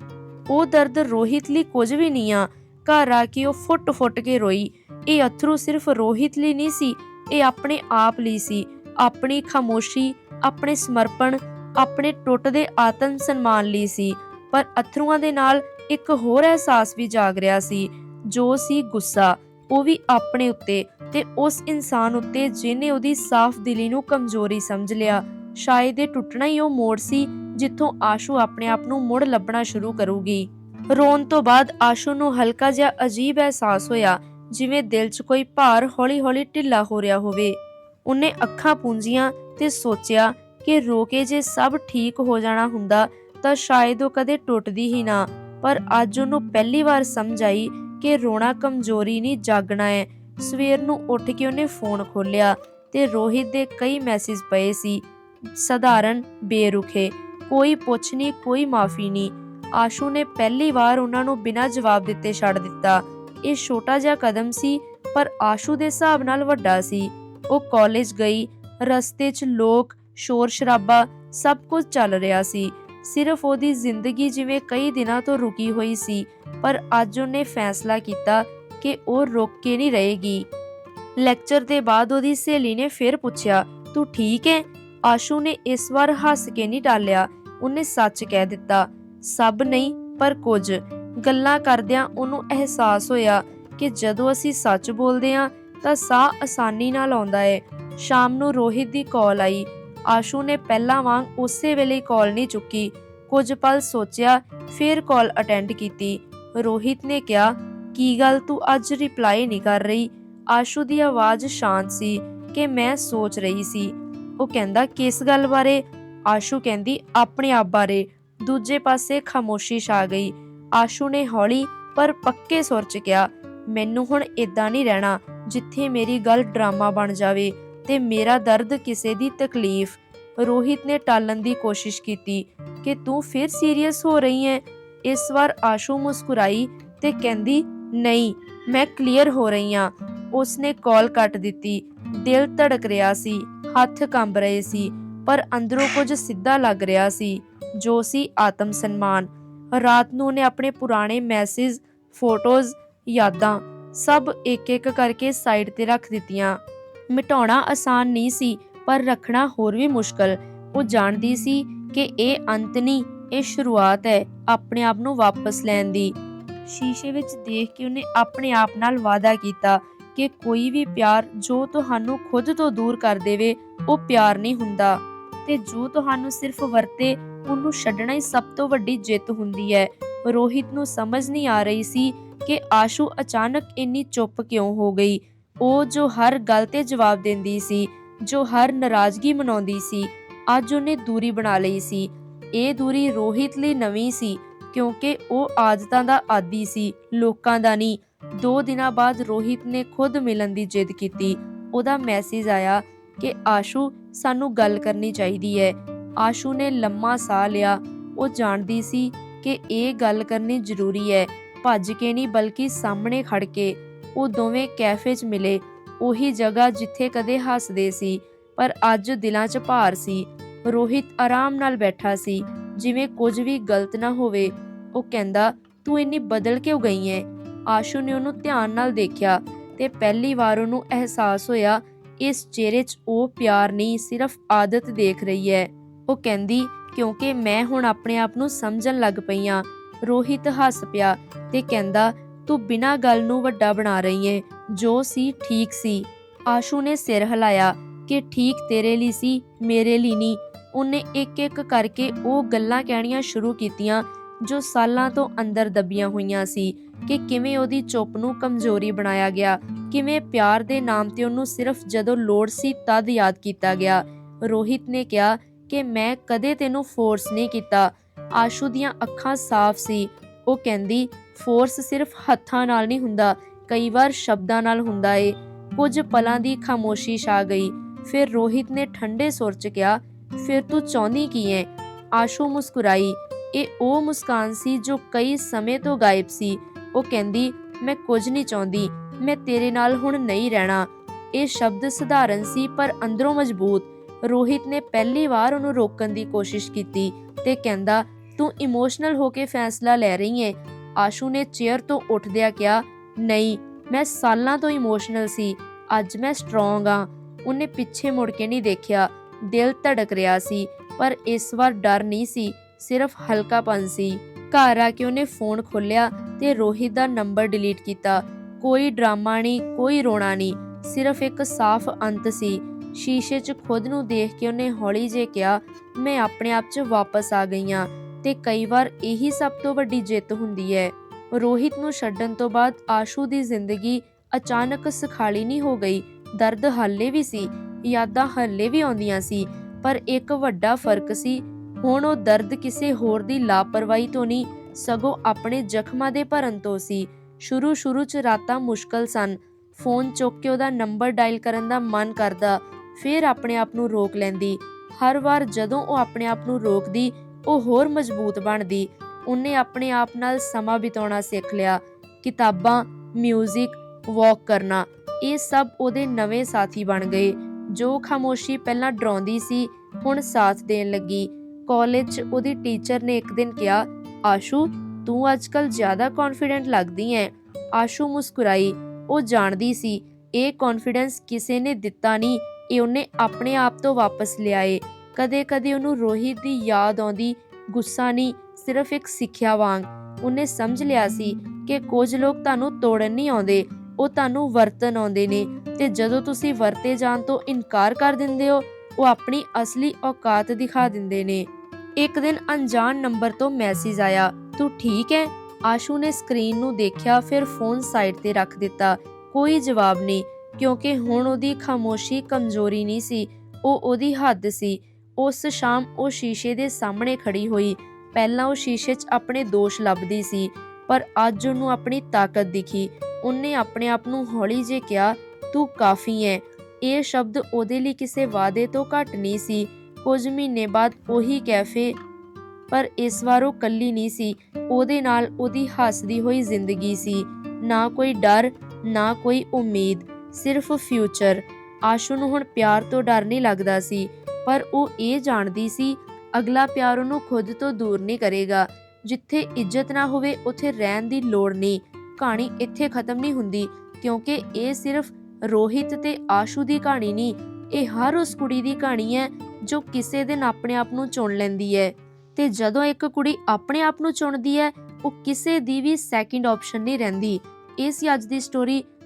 ਉਹ ਦਰਦ ਰੋਹਿਤ ਲਈ ਕੁਝ ਵੀ ਨਹੀਂ ਆ। ਘਰ ਆ ਕੇ ਉਹ ਫੁੱਟ-ਫੁੱਟ ਕੇ ਰੋਈ। ਇਹ ਅਥਰੂ ਸਿਰਫ ਰੋਹਿਤ ਲਈ ਨਹੀਂ ਸੀ, ਇਹ ਆਪਣੇ ਆਪ ਲਈ ਸੀ। ਆਪਣੀ ਖਾਮੋਸ਼ੀ ਆਪਣੇ ਸਮਰਪਣ, ਆਪਣੇ ਟੁੱਟਦੇ ਆਤਮ ਸਨਮਾਨ ਲਈ ਸੀ, ਪਰ ਅਥਰੂਆਂ ਦੇ ਨਾਲ ਇੱਕ ਹੋਰ ਅਹਿਸਾਸ ਵੀ ਜਾਗ ਰਿਹਾ ਸੀ, ਜੋ ਸੀ ਗੁੱਸਾ। ਉਹ ਵੀ ਆਪਣੇ ਉੱਤੇ ਤੇ ਉਸ ਇਨਸਾਨ ਉੱਤੇ ਜਿਨੇ ਉਹਦੀ ਸਾਫ਼ ਦਿਲੀ ਨੂੰ ਕਮਜ਼ੋਰੀ ਸਮਝ ਲਿਆ, ਸ਼ਾਇਦ ਇਹ ਟੁੱਟਣਾ ਹੀ ਉਹ ਮੋੜ ਸੀ ਜਿੱਥੋਂ ਆਸ਼ੂ ਆਪਣੇ ਆਪ ਨੂੰ ਮੁੜ ਲੱਭਣਾ ਸ਼ੁਰੂ ਕਰੂਗੀ। ਰੋਣ ਤੋਂ ਬਾਅਦ ਆਸ਼ੂ ਨੂੰ ਹਲਕਾ ਜਿਹਾ ਅਜੀਬ ਅਹਿਸਾਸ ਹੋਇਆ, ਜਿਵੇਂ ਦਿਲ 'ਚ ਕੋਈ ਭਾਰ ਹੌਲੀ-ਹੌਲੀ ਢਿੱਲਾ ਹੋ ਰਿਹਾ ਹੋਵੇ। ਉਹਨੇ ਅੱਖਾਂ ਪੂੰਝੀਆਂ ਤੇ ਸੋਚਿਆ ਕਿ ਰੋ ਕੇ ਜੇ ਸਭ ਠੀਕ ਹੋ ਜਾਣਾ ਹੁੰਦਾ ਤਾਂ ਸ਼ਾਇਦ ਉਹ ਕਦੇ ਟੁੱਟਦੀ ਹੀ ਨਾ। ਪਰ ਅੱਜ ਉਹਨੂੰ ਪਹਿਲੀ ਵਾਰ ਸਮਝ ਆਈ ਕਿ ਰੋਣਾ ਕਮਜ਼ੋਰੀ ਨਹੀਂ, ਜਾਗਣਾ ਹੈ। ਸਵੇਰ ਨੂੰ ਉੱਠ ਕੇ ਉਹਨੇ ਫੋਨ ਖੋਲ੍ਹਿਆ ਤੇ ਰੋਹਿਤ ਦੇ ਕਈ ਮੈਸੇਜ ਪਏ ਸੀ, ਸਧਾਰਨ, ਬੇਰੁਖੇ, ਕੋਈ ਪੁੱਛ ਨਹੀਂ, ਕੋਈ ਮਾਫੀ ਨਹੀਂ। ਆਸ਼ੂ ਨੇ ਪਹਿਲੀ ਵਾਰ ਉਹਨਾਂ ਨੂੰ ਬਿਨਾਂ ਜਵਾਬ ਦਿੱਤੇ ਛੱਡ ਦਿੱਤਾ। ਇਹ ਛੋਟਾ ਜਿਹਾ ਕਦਮ ਸੀ, ਪਰ ਆਸ਼ੂ ਦੇ ਹਿਸਾਬ ਨਾਲ ਵੱਡਾ ਸੀ। ਉਹ ਕਾਲਜ ਗਈ ਰਸਤੇ 'ਚ ਲੋਕ ਸ਼ੋਰ ਸ਼ਰਾਬਾ ਸਭ ਕੁਝ ਚੱਲ ਰਿਹਾ ਸੀ। ਸਿਰਫ ਉਹਦੀ ਜ਼ਿੰਦਗੀ ਜਿਵੇਂ ਕਈ ਦਿਨਾਂ ਤੋਂ ਰੁਕੀ ਹੋਈ ਸੀ, ਪਰ ਅੱਜ ਉਹਨੇ ਫੈਸਲਾ ਕੀਤਾ ਕਿ ਉਹ ਰੁਕ ਕੇ ਨਹੀਂ ਰਹੇਗੀ। ਲੈਕਚਰ ਦੇ ਬਾਅਦ ਉਹਦੀ ਸਹੇਲੀ ਨੇ ਫਿਰ ਪੁੱਛਿਆ, ਤੂੰ ਠੀਕ ਹੈ ਆਸ਼ੂ ਨੇ ਇਸ ਵਾਰ ਹੱਸ ਕੇ ਨਹੀਂ ਟਾਲਿਆ, ਉਹਨੇ ਸੱਚ ਕਹਿ ਦਿੱਤਾ, ਸਭ ਨਹੀਂ, ਪਰ ਕੁਝ। ਗੱਲਾਂ ਕਰਦਿਆਂ ਉਹਨੂੰ ਅਹਿਸਾਸ ਹੋਇਆ ਕਿ ਜਦੋਂ ਅਸੀਂ ਸੱਚ ਬੋਲਦੇ ਹਾਂ ਤਾਂ ਸਾਹ ਆਸਾਨੀ ਨਾਲ ਆਉਂਦਾ ਹੈ ਸ਼ਾਮ ਨੂੰ ਰੋਹਿਤ ਦੀ ਕਾਲ ਆਈ। ਆਸ਼ੂ ਨੇ ਪਹਿਲਾਂ ਵਾਂਗ ਉਸੇ ਵੇਲੇ ਕਾਲ ਨਹੀਂ ਚੁੱਕੀ। ਕੁਝ ਪਲ ਸੋਚਿਆ, ਫਿਰ ਕਾਲ ਅਟੈਂਡ ਕੀਤੀ। ਰੋਹਿਤ ਨੇ ਕਿਹਾ, ਕੀ ਗੱਲ ਤੂੰ ਅੱਜ ਰਿਪਲਾਈ ਨਹੀਂ ਕਰ ਰਹੀ? ਆਸ਼ੂ ਦੀ ਆਵਾਜ਼ ਸ਼ਾਂਤ ਸੀ ਕਿ ਮੈਂ ਸੋਚ ਰਹੀ ਸੀ। ਉਹ ਕਹਿੰਦਾ, ਕਿਸ ਗੱਲ ਬਾਰੇ? ਆਸ਼ੂ ਕਹਿੰਦੀ, ਆਪਣੇ ਆਪ ਬਾਰੇ। ਦੂਜੇ ਪਾਸੇ ਖਾਮੋਸ਼ੀ ਛਾ ਗਈ। ਆਸ਼ੂ ਨੇ ਹੌਲੀ ਪਰ ਪੱਕੇ ਸੁਰ 'ਚ ਕਿਹਾ, ਮੈਨੂੰ ਹੁਣ ਇਦਾਂ ਨਹੀਂ ਰਹਿਣਾ ਜਿੱਥੇ ਮੇਰੀ ਗੱਲ ਡਰਾਮਾ ਬਣ ਜਾਵੇ। ਤੇ ਮੇਰਾ ਦਰਦ ਕਿਸੇ ਦੀ ਤਕਲੀਫ। ਰੋਹਿਤ ਨੇ ਟਾਲਣ ਦੀ ਕੋਸ਼ਿਸ਼ ਕੀਤੀ ਕਿ ਤੂੰ ਫਿਰ ਸੀਰੀਅਸ ਹੋ ਰਹੀ ਹੈ। ਇਸ ਵਾਰ ਆਸ਼ੂ ਮੁਸਕਰਾਈ ਤੇ ਕਹਿੰਦੀ, ਨਹੀਂ, ਮੈਂ ਕਲੀਅਰ ਹੋ ਰਹੀ ਹਾਂ। ਉਸਨੇ ਕਾਲ ਕੱਟ ਦਿੱਤੀ। ਦਿਲ ਧੜਕ ਰਿਹਾ ਸੀ, ਹੱਥ ਕੰਬ ਰਹੇ ਸੀ, ਪਰ ਅੰਦਰੋਂ ਕੁਝ ਸਿੱਧਾ ਲੱਗ ਰਿਹਾ ਸੀ, ਜੋ ਸੀ ਆਤਮ ਸਨਮਾਨ। ਰਾਤ ਨੂੰ ਉਹਨੇ ਆਪਣੇ ਪੁਰਾਣੇ ਮੈਸੇਜ, ਫੋਟੋਜ਼, ਯਾਦਾਂ ਸਭ ਇੱਕ-ਇੱਕ ਕਰਕੇ ਸਾਈਡ ਤੇ ਰੱਖ ਦਿੱਤੀਆਂ। ਮਿਟਾਉਣਾ ਆਸਾਨ ਨਹੀਂ ਸੀ, ਪਰ ਰੱਖਣਾ ਹੋਰ ਵੀ ਮੁਸ਼ਕਲ। ਉਹ ਜਾਣਦੀ ਸੀ ਕਿ ਇਹ ਅੰਤ ਨਹੀਂ, ਇਹ ਸ਼ੁਰੂਆਤ ਹੈ ਆਪਣੇ ਆਪ ਨੂੰ ਵਾਪਸ ਲੈਣ ਦੀ। ਸ਼ੀਸ਼ੇ ਵਿੱਚ ਦੇਖ ਕੇ ਉਹਨੇ ਆਪਣੇ ਆਪ ਨਾਲ ਵਾਅਦਾ ਕੀਤਾ ਕਿ ਕੋਈ ਵੀ ਪਿਆਰ ਜੋ ਤੁਹਾਨੂੰ ਖੁਦ ਤੋਂ ਦੂਰ ਕਰ ਦੇਵੇ, ਉਹ ਪਿਆਰ ਨਹੀਂ ਹੁੰਦਾ। ਤੇ ਜੋ ਤੁਹਾਨੂੰ ਸਿਰਫ ਵਰਤੇ, ਉਹਨੂੰ ਛੱਡਣਾ ਹੀ ਸਭ ਤੋਂ ਵੱਡੀ ਜਿੱਤ ਹੁੰਦੀ ਹੈ। ਰੋਹਿਤ ਨੂੰ ਸਮਝ ਨਹੀਂ ਆ ਰਹੀ ਸੀ ਕਿ ਆਸ਼ੂ ਅਚਾਨਕ ਇੰਨੀ ਚੁੱਪ ਕਿਉਂ ਹੋ ਗਈ। ਉਹ ਜੋ ਹਰ ਗੱਲ ਤੇ ਜਵਾਬ ਦਿੰਦੀ ਸੀ, ਜੋ ਹਰ ਨਾਰਾਜ਼ਗੀ ਮਨਾਉਂਦੀ ਸੀ, ਅੱਜ ਉਹਨੇ ਦੂਰੀ ਬਣਾ ਲਈ ਸੀ। ਇਹ ਦੂਰੀ ਰੋਹਿਤ ਲਈ ਨਵੀਂ ਸੀ, ਕਿਉਂਕਿ ਉਹ ਆਦਤਾਂ ਦਾ ਆਦੀ ਸੀ, ਲੋਕਾਂ ਦਾ ਨਹੀਂ। ਦੋ ਦਿਨਾਂ ਬਾਅਦ ਰੋਹਿਤ ਨੇ ਖੁਦ ਮਿਲਣ ਦੀ ਜਿੱਦ ਕੀਤੀ। ਉਹਦਾ ਮੈਸੇਜ ਆਇਆ ਕਿ, ਆਸ਼ੂ, ਸਾਨੂੰ ਗੱਲ ਕਰਨੀ ਚਾਹੀਦੀ ਹੈ। ਆਸ਼ੂ ਨੇ ਲੰਮਾ ਸਾਹ ਲਿਆ। ਉਹ ਜਾਣਦੀ ਸੀ ਕਿ ਇਹ ਗੱਲ ਕਰਨੀ ਜ਼ਰੂਰੀ ਹੈ। ਭੱਜ ਕੇ ਨਹੀਂ, ਬਲਕਿ ਸਾਹਮਣੇ ਖੜ ਕੇ। ਉਹ ਦੋਵੇਂ ਕੈਫੇ 'ਚ ਮਿਲੇ। ਉਹੀ ਜਗ੍ਹਾ ਜਿੱਥੇ ਕਦੇ ਹੱਸਦੇ ਸੀ, ਪਰ ਅੱਜ ਦਿਲਾਂ 'ਚ ਭਾਰ ਸੀ। ਰੋਹਿਤ ਆਰਾਮ ਨਾਲ ਬੈਠਾ ਸੀ। ਜਿਵੇਂ ਕੁਝ ਵੀ ਗਲਤ ਨਾ ਹੋਵੇ। ਉਹ ਕਹਿੰਦਾ, ਤੂੰ ਇੰਨੀ ਬਦਲ ਕਿਉਂ ਗਈ ਐ? ਆਸ਼ੂ ਨੇ ਉਹਨੂੰ ਧਿਆਨ ਨਾਲ ਦੇਖਿਆ ਤੇ ਪਹਿਲੀ ਵਾਰ ਉਹਨੂੰ ਅਹਿਸਾਸ ਹੋਇਆ, ਇਸ ਚਿਹਰੇ 'ਚ ਉਹ ਪਿਆਰ ਨਹੀਂ, ਸਿਰਫ ਆਦਤ ਦੇਖ ਰਹੀ ਹੈ ਉਹ ਕਹਿੰਦੀ, ਕਿਉਂਕਿ ਮੈਂ ਹੁਣ ਆਪਣੇ ਆਪ ਨੂੰ ਸਮਝਣ ਲੱਗ ਪਈ ਆਂ। ਰੋਹਿਤ ਹੱਸ ਪਿਆ ਤੇ ਕਹਿੰਦਾ ਤੂੰ ਬਿਨਾਂ ਗੱਲ ਨੂੰ ਵੱਡਾ ਬਣਾ ਰਹੀ ਏ। ਜੋ ਸੀ, ਠੀਕ ਸੀ। ਆਸ਼ੂ ਨੇ ਸਿਰ ਹਿਲਾਇਆ ਕਿ ਠੀਕ ਤੇਰੇ ਲਈ ਸੀ, ਮੇਰੇ ਲਈ ਨਹੀਂ ਉਹਨੇ ਇੱਕ ਇੱਕ ਕਰਕੇ ਉਹ ਗੱਲਾਂ ਕਹਿਣੀਆਂ ਸ਼ੁਰੂ ਕੀਤੀਆਂ ਜੋ ਸਾਲਾਂ ਤੋਂ ਅੰਦਰ ਦੱਬੀਆਂ ਹੋਈਆਂ ਸੀ ਕਿ ਕਿਵੇਂ ਉਹਦੀ ਚੁੱਪ ਨੂੰ ਕਮਜ਼ੋਰੀ ਬਣਾਇਆ ਗਿਆ, ਕਿਵੇਂ ਪਿਆਰ ਦੇ ਨਾਮ ਤੇ ਉਹਨੂੰ ਸਿਰਫ ਜਦੋਂ ਲੋੜ ਸੀ ਤਦ ਯਾਦ ਕੀਤਾ ਗਿਆ। ਰੋਹਿਤ ਨੇ ਕਿਹਾ ਕਿ ਮੈਂ ਕਦੇ ਤੈਨੂੰ ਫੋਰਸ ਨਹੀਂ ਕੀਤਾ। ਆਸ਼ੂ ਦੀਆਂ ਅੱਖਾਂ ਸਾਫ਼ ਸੀ। ਉਹ ਕਹਿੰਦੀ ਫੋਰਸ ਸਿਰਫ ਹੱਥਾਂ ਨਾਲ ਨਹੀਂ ਹੁੰਦਾ, ਕਈ ਵਾਰ ਸ਼ਬਦਾਂ ਨਾਲ ਹੁੰਦਾ ਏ। ਕੁਝ ਪਲਾਂ ਦੀ ਖਾਮੋਸ਼ੀ ਛਾ ਗਈ, ਫਿਰ ਰੋਹਿਤ ਨੇ ਠੰਡੇ ਸੁਰ 'ਚ ਕਿਹਾ, ਫਿਰ ਤੂੰ ਚਾਹੁੰਦੀ ਕੀ ਐ? ਆਸ਼ੂ ਮੁਸਕਰਾਈ, ਇਹ ਉਹ ਮੁਸਕਾਨ ਸੀ ਜੋ ਕਈ ਸਮੇਂ ਤੋਂ ਗਾਇਬ ਸੀ। ਉਹ ਕਹਿੰਦੀ, ਮੈਂ ਕੁਝ ਨਹੀਂ ਚਾਹੁੰਦੀ, ਮੈਂ ਤੇਰੇ ਨਾਲ ਹੁਣ ਨਹੀਂ ਰਹਿਣਾ। ਇਹ ਸ਼ਬਦ ਸਧਾਰਨ ਸੀ ਪਰ ਅੰਦਰੋਂ ਮਜ਼ਬੂਤ। ਰੋਹਿਤ ਨੇ ਪਹਿਲੀ ਵਾਰ ਉਹਨੂੰ ਰੋਕਣ ਦੀ ਕੋਸ਼ਿਸ਼ ਕੀਤੀ ਤੇ ਕਹਿੰਦਾ, ਤੂੰ ਇਮੋਸ਼ਨਲ ਹੋ ਕੇ ਫੈਸਲਾ ਲੈ ਰਹੀ ਏ ਆਸ਼ੂ ਨੇ ਚੇਅਰ ਤੋਂ ਉੱਠਦਿਆਂ ਕਿਹਾ, ਨਹੀਂ, ਮੈਂ ਸਾਲਾਂ ਤੋਂ ਇਮੋਸ਼ਨਲ ਸੀ, ਅੱਜ ਮੈਂ ਸਟਰੋਂਗ ਆ ਉਹਨੇ ਪਿੱਛੇ ਮੁੜ ਕੇ ਨਹੀਂ ਦੇਖਿਆ, ਦਿਲ ਧੜਕ ਰਿਹਾ ਸੀ, ਪਰ ਇਸ ਵਾਰ ਡਰ ਨਹੀਂ ਸੀ, ਸਿਰਫ ਹਲਕਾਪਨ ਸੀ। ਘਰ ਆ ਕੇ ਉਹਨੇ ਫੋਨ ਖੋਲ੍ਹਿਆ ਤੇ ਰੋਹਿਤ ਦਾ ਨੰਬਰ ਡਿਲੀਟ ਕੀਤਾ। ਕੋਈ ਡਰਾਮਾ ਨਹੀਂ, ਕੋਈ ਰੋਣਾ ਨਹੀਂ, ਸਿਰਫ ਇੱਕ ਸਾਫ਼ ਅੰਤ ਸੀ। ਸ਼ੀਸ਼ੇ 'ਚ ਖੁਦ ਨੂੰ ਦੇਖ ਕੇ ਉਹਨੇ ਹੌਲੀ ਜੇ ਕਿਹਾ, ਮੈਂ ਆਪਣੇ ਆਪ 'ਚ ਵਾਪਸ ਆ ਗਈ ਹਾਂ। ਤੇ ਕਈ ਵਾਰ ਇਹੀ ਸਭ ਤੋਂ ਵੱਡੀ ਜਿੱਤ ਹੁੰਦੀ ਹੈ। ਰੋਹਿਤ ਨੂੰ ਛੱਡਣ ਤੋਂ ਬਾਅਦ ਆਸ਼ੂ ਦੀ ਜ਼ਿੰਦਗੀ ਅਚਾਨਕ ਸਖਾਲੀ ਨਹੀਂ ਹੋ ਗਈ। ਦਰਦ ਹਾਲੇ ਵੀ ਸੀ, ਯਾਦਾਂ ਹਾਲੇ ਵੀ ਆਉਂਦੀਆਂ ਸੀ, ਪਰ ਇੱਕ ਵੱਡਾ ਫ਼ਰਕ ਸੀ। ਹੁਣ ਉਹ ਦਰਦ ਕਿਸੇ ਹੋਰ ਦੀ ਲਾਪਰਵਾਹੀ ਤੋਂ ਨਹੀਂ, ਸਗੋਂ ਆਪਣੇ ਜ਼ਖਮਾਂ ਦੇ ਭਰਨ ਤੋਂ ਸੀ। ਸ਼ੁਰੂ ਸ਼ੁਰੂ 'ਚ ਰਾਤਾਂ ਮੁਸ਼ਕਲ ਸਨ। ਫੋਨ ਚੁੱਕ ਕੇ ਉਹਦਾ ਨੰਬਰ ਡਾਇਲ ਕਰਨ ਦਾ ਮਨ ਕਰਦਾ, ਫਿਰ ਆਪਣੇ ਆਪ ਨੂੰ ਰੋਕ ਲੈਂਦੀ। ਹਰ ਵਾਰ ਜਦੋਂ ਉਹ ਆਪਣੇ ਆਪ ਨੂੰ ਰੋਕਦੀ ਉਹ ਹੋਰ ਮਜ਼ਬੂਤ ਬਣਦੀ। ਉਹਨੇ ਆਪਣੇ ਆਪ ਨਾਲ ਸਮਾਂ ਬਿਤਾਉਣਾ ਸਿੱਖ ਲਿਆ। ਕਿਤਾਬਾਂ ਮਿਊਜ਼ਿਕ ਵਾਕ ਕਰਨਾ, ਇਹ ਸਭ ਉਹਦੇ ਨਵੇਂ ਸਾਥੀ ਬਣ ਗਏ, ਜੋ ਖਾਮੋਸ਼ੀ ਪਹਿਲਾਂ ਡਰਾਉਂਦੀ ਸੀ, ਹੁਣ ਸਾਥ ਦੇਣ ਲੱਗੀ। ਕਾਲਜ 'ਚ ਉਹਦੀ ਟੀਚਰ ਨੇ ਇੱਕ ਦਿਨ ਕਿਹਾ, ਆਸ਼ੂ, ਤੂੰ ਅੱਜਕੱਲ ਜ਼ਿਆਦਾ ਕੌਨਫੀਡੈਂਟ ਲੱਗਦੀ ਐ। ਆਸ਼ੂ ਮੁਸਕਰਾਈ। ਉਹ ਜਾਣਦੀ ਸੀ, ਇਹ ਕੌਨਫੀਡੈਂਸ ਕਿਸੇ ਨੇ ਦਿੱਤਾ ਨਹੀਂ, ਇਹ ਉਹਨੇ ਆਪਣੇ ਆਪ ਤੋਂ ਵਾਪਸ ਲਿਆਏ। ਕਦੇ-ਕਦੇ ਉਹਨੂੰ ਰੋਹਿਤ ਦੀ ਯਾਦ ਆਉਂਦੀ, ਗੁੱਸਾ ਨਹੀਂ, ਸਿਰਫ ਇੱਕ ਸਿੱਖਿਆ ਵਾਂਗ। ਉਹਨੇ ਸਮਝ ਲਿਆ ਸੀ ਕਿ ਕੁਝ ਲੋਕ ਤੁਹਾਨੂੰ ਤੋੜਨ ਨਹੀਂ ਆਉਂਦੇ, ਉਹ ਤੁਹਾਨੂੰ ਵਰਤਨ ਆਉਂਦੇ ਨੇ ਤੇ ਜਦੋਂ ਤੁਸੀਂ ਵਰਤੇ ਜਾਣ ਤੋਂ ਇਨਕਾਰ ਕਰ ਦਿੰਦੇ ਹੋ, ਉਹ ਆਪਣੀ ਅਸਲੀ ਔਕਾਤ ਦਿਖਾ ਦਿੰਦੇ ਨੇ। ਇੱਕ ਦਿਨ ਅਣਜਾਣ ਨੰਬਰ ਤੋਂ ਮੈਸੇਜ ਆਇਆ, ਤੂੰ ਠੀਕ ਹੈ ਆਸ਼ੂ ਨੇ ਸਕਰੀਨ ਨੂੰ ਦੇਖਿਆ, ਫਿਰ ਫੋਨ ਸਾਈਡ ਤੇ ਰੱਖ ਦਿੱਤਾ। ਕੋਈ ਜਵਾਬ ਨਹੀਂ, ਕਿਉਂਕਿ ਹੁਣ ਉਹਦੀ ਖਾਮੋਸ਼ੀ ਕਮਜ਼ੋਰੀ ਨਹੀਂ ਸੀ, ਉਹ ਉਹਦੀ ਹੱਦ ਸੀ। ਉਸ ਸ਼ਾਮ ਉਹ ਸ਼ੀਸ਼ੇ ਦੇ ਸਾਹਮਣੇ ਖੜੀ ਹੋਈ। ਪਹਿਲਾਂ ਉਹ ਸ਼ੀਸ਼ੇ 'ਚ ਆਪਣੇ ਦੋਸ਼ ਲੱਭਦੀ ਸੀ, ਪਰ ਅੱਜ ਉਹਨੂੰ ਆਪਣੀ ਤਾਕਤ ਦਿਖੀ। ਉਹਨੇ ਆਪਣੇ ਆਪ ਨੂੰ ਹੌਲੀ ਜੇ ਕਿਹਾ, ਤੂੰ ਕਾਫੀ ਹੈ ਇਹ ਸ਼ਬਦ ਉਹਦੇ ਲਈ ਕਿਸੇ ਵਾਅਦੇ ਤੋਂ ਘੱਟ ਨਹੀਂ ਸੀ। ਕੁਝ ਮਹੀਨੇ ਬਾਅਦ ਉਹੀ ਕੈਫੇ, ਪਰ ਇਸ ਵਾਰ ਉਹ ਕੱਲੀ ਨਹੀਂ ਸੀ। ਉਹਦੇ ਨਾਲ ਉਹਦੀ ਹੱਸਦੀ ਹੋਈ ਜ਼ਿੰਦਗੀ ਸੀ। ਨਾ ਕੋਈ ਡਰ, ਨਾ ਕੋਈ ਉਮੀਦ, ਸਿਰਫ ਫਿਊਚਰ ਆਸ਼ੂ ਨੂੰ ਹੁਣ ਪਿਆਰ ਤੋਂ ਡਰ ਨਹੀਂ ਲੱਗਦਾ ਸੀ। ਪਰ ਉਹ ਇਹ ਜਾਣਦੀ ਸੀ, ਅਗਲਾ ਪਿਆਰ ਉਹਨੂੰ ਖੁਦ ਤੋਂ ਦੂਰ ਨਹੀਂ ਕਰੇਗਾ। ਜਿੱਥੇ ਇੱਜ਼ਤ ਨਾ ਹੋਵੇ, ਉੱਥੇ ਰਹਿਣ ਦੀ ਲੋੜ ਨਹੀਂ। ਕਹਾਣੀ ਇੱਥੇ ਖਤਮ ਨਹੀਂ ਹੁੰਦੀ, ਕਿਉਂਕਿ ਇਹ ਸਿਰਫ ਰੋਹਿਤ ਤੇ ਆਸ਼ੂ ਦੀ ਕਹਾਣੀ ਨਹੀਂ, ਇਹ ਹਰ ਉਸ ਕੁੜੀ ਦੀ ਕਹਾਣੀ ਹੈ, ਜੋ ਕਿਸੇ ਦਿਨ ਆਪਣੇ ਆਪ ਨੂੰ ਚੁਣ ਲੈਂਦੀ ਹੈ। ਤੇ ਜਦੋਂ ਇੱਕ ਕੁੜੀ ਆਪਣੇ ਆਪ ਨੂੰ ਚੁਣਦੀ ਹੈ, ਉਹ ਕਿਸੇ ਦੀ ਵੀ ਸੈਕਿੰਡ ਆਪਸ਼ਨ ਨਹੀਂ ਰਹਿੰਦੀ। ਇਹ ਸੀ ਅੱਜ ਦੀ ਸਟੋਰੀ